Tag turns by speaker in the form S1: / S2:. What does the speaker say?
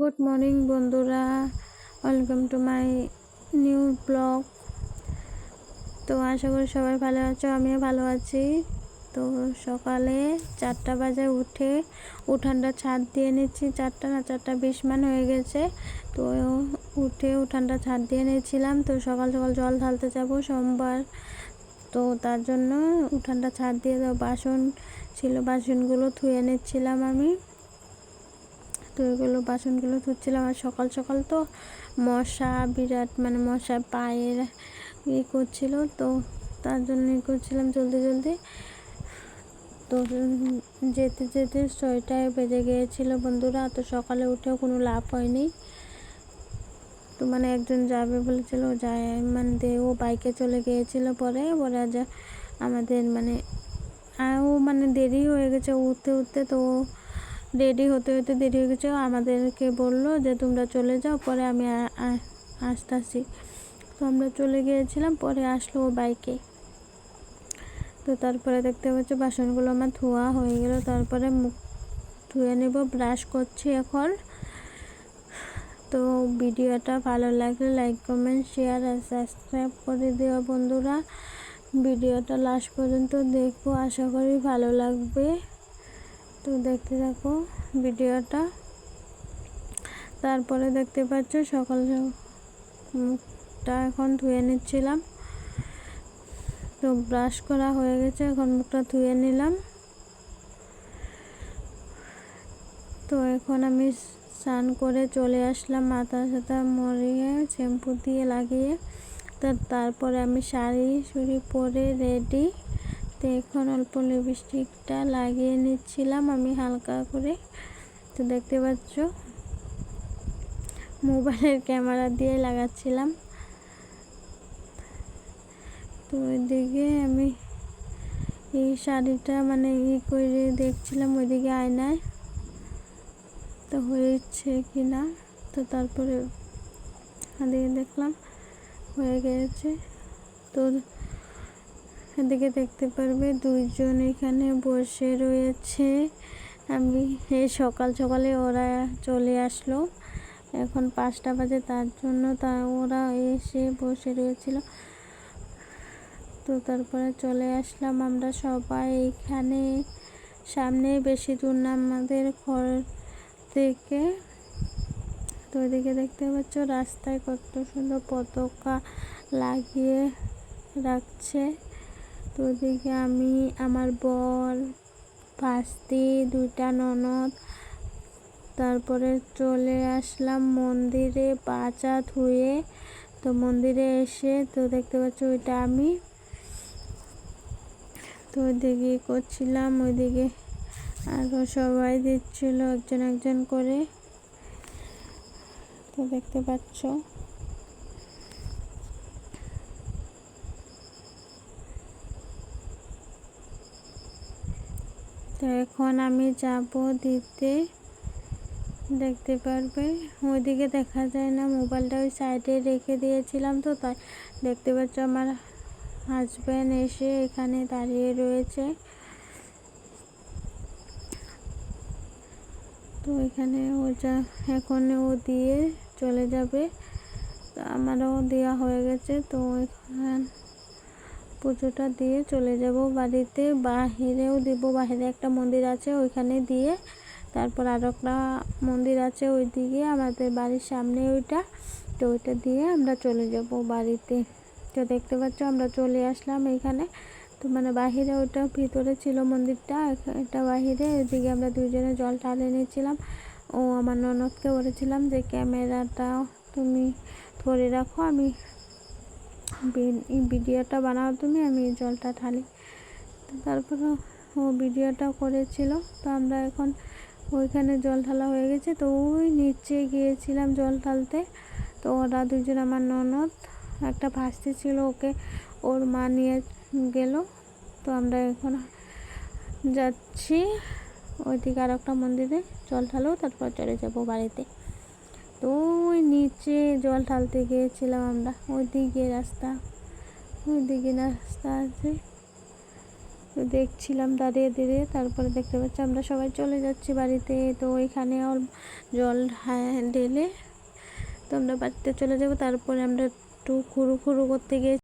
S1: Good morning বন্ধুরা। Welcome to my new blog তো আশা করি সবাই ভালো আছো, আমিও ভালো আছি। তো সকালে চারটা বাজে উঠে উঠানটা ছাদ দিয়ে নিচ্ছি। চারটা না চারটা বিশ মান হয়ে গেছে। তো উঠে উঠানটা ছাদ দিয়ে নিয়েছিলাম। তো সকাল সকাল জল ঢালতে যাব সোমবার। তো তার জন্য উঠানটা ছাদ দিয়ে দেবো বাসন ছিল, বাসনগুলো ধুয়ে নিচ্ছিলাম আমি। তো এগুলো বাসনগুলো ধুচ্ছিলাম আর সকাল সকাল তো মশা, বিরাট মানে মশা পায়ের ই করছিল তো তার জন্য ই করছিলাম জলদি জলদি। তো যেতে যেতে ছয়টায় বেজে গিয়েছিল বন্ধুরা, তো সকালে উঠেও কোনো লাভ হয়নি। তো মানে একজন যাবে বলেছিল, যায় মানে ও বাইকে চলে গিয়েছিল পরে পরে যা আমাদের মানে ও মানে দেরি হয়ে গেছে, উঠতে উঠতে তো রেডি হতে হতে দেরি হয়ে গেছে। আমাদেরকে বলল যে, তোমরা চলে যাও, পরে আমি আসতেছি। তো আমরা চলে গিয়েছিলাম, পরে আসলো ও বাইকে। তো তারপরে দেখতে পাচ্ছি, বাসনগুলো আমার ধোয়া হয়ে গেল। তারপরে মুখ ধুয়ে নেব, ব্রাশ করছি এখন। তো ভিডিওটা ভালো লাগলে লাইক, কমেন্ট, শেয়ার আর সাবস্ক্রাইব করে দেওয়া বন্ধুরা। ভিডিওটা লাস্ট পর্যন্ত দেখব। আশা করি ভালো লাগবে। তো দেখতে থাকো ভিডিওটা। তারপরে দেখতে পাচ্ছ সকাল মুখটা এখন ধুয়ে নিচ্ছিলাম। তো ব্রাশ করা হয়ে গেছে, এখন মুখটা ধুয়ে নিলাম। তো এখন আমি স্নান করে চলে আসলাম মাথা সাথা মরিয়ে শ্যাম্পু দিয়ে লাগিয়ে। তো তারপরে আমি শাড়ি শুড়ি পরে রেডি তো এখন অল্প লিপস্টিকটা লাগিয়ে নিচ্ছিলাম আমি হালকা করে। তো দেখতে পাচ্ছ, মোবাইলের ক্যামেরা দিয়ে লাগাচ্ছিলাম। তো ওইদিকে আমি এই শাড়িটা মানে ই করে দেখছিলাম, ওইদিকে আয়নায়। তো হয়েছে কি না তো তারপরে ওদিকে দেখলাম, হয়ে গেছে। তো এদিকে দেখতে পারবে দুইজন এখানে বসে রয়েছে। আমি এই সকাল সকালে ওরা চলে আসলো। এখন পাঁচটা বাজে, তার জন্য তা ওরা এসে বসে রয়েছিল। তো তারপরে চলে আসলাম আমরা সবাই এখানে। সামনে বেশি দূর না আমাদের ঘর থেকে। তো ওইদিকে দেখতে পাচ্ছ রাস্তায় কত সুন্দর পতাকা লাগিয়ে রাখছে। তো ওদিকে আমি, আমার বর, ভাস্তি, দুইটা ননদ, তারপরে চলে আসলাম মন্দিরে বাচা ধুয়ে। তো মন্দিরে এসে তো দেখতে পাচ্ছ ওইটা আমি। তো ওইদিকে করছিলাম, ওইদিকে আরও সবাই দিচ্ছিল একজন একজন করে। তো দেখতে পাচ্ছ। তো এখন আমি যাব দিতে। দেখতে পারবে? ওইদিকে দেখা যায় না, মোবাইলটা ওই সাইডে রেখে দিয়েছিলাম তো, তাই দেখতে পাচ্ছ আমার হাজব্যান্ড এসে এখানে দাঁড়িয়ে রয়েছে। তো এখানে ও যা, এখন ও দিয়ে চলে যাবে। আমারও দেওয়া হয়ে গেছে, তো এখান পুজোটা দিয়ে চলে যাব বাড়িতে। বাহিরেও দেব, বাহিরে একটা মন্দির আছে ওইখানে দিয়ে। তারপর আর একটা মন্দির আছে ওই দিকে আমাদের বাড়ির সামনে ওইটা। তো ওইটা দিয়ে আমরা চলে যাব বাড়িতে। তো দেখতে পাচ্ছ আমরা চলে আসলাম এখানে। তো মানে বাহিরে ওইটা ভিতরে ছিল মন্দিরটা, এটা বাহিরে ওইদিকে আমরা দুজনে জল ঢালে নিয়েছিলাম। ও আমার ননদকে বলেছিলাম যে, ক্যামেরাটা তুমি ধরে রাখো, আমি ভিডিওটা বানাও তুমি, আমি জলটা ঢালি। তো তারপরে ও ভিডিওটা করেছিল, তো আমরা এখন ওইখানে জল ঢালা হয়ে গেছে। তো ওই নিচে গিয়েছিলাম জল ঢালতে, তো ওরা দুজন আমার ননদ, একটা ভাসতে ছিল ওকে, ওর মা নিয়ে গেল। তো আমরা এখন যাচ্ছি ওইদিকে আর একটা মন্দিরে, জল ঢালো, তারপর চলে যাব বাড়িতে। তো নিচে জল ঢালতে গিয়েছিলাম আমরা। ওইদিকে রাস্তা ওইদিকে রাস্তা আছে। দেখছিলাম দাঁড়িয়ে দাঁড়িয়ে, তারপরে দেখতে পাচ্ছি আমরা সবাই চলে যাচ্ছি বাড়িতে। তো ওইখানে জল হ্যাঁ ঢেলে তো আমরা বাড়িতে চলে যাব। তারপরে আমরা একটু খুরু খুরু করতে গিয়ে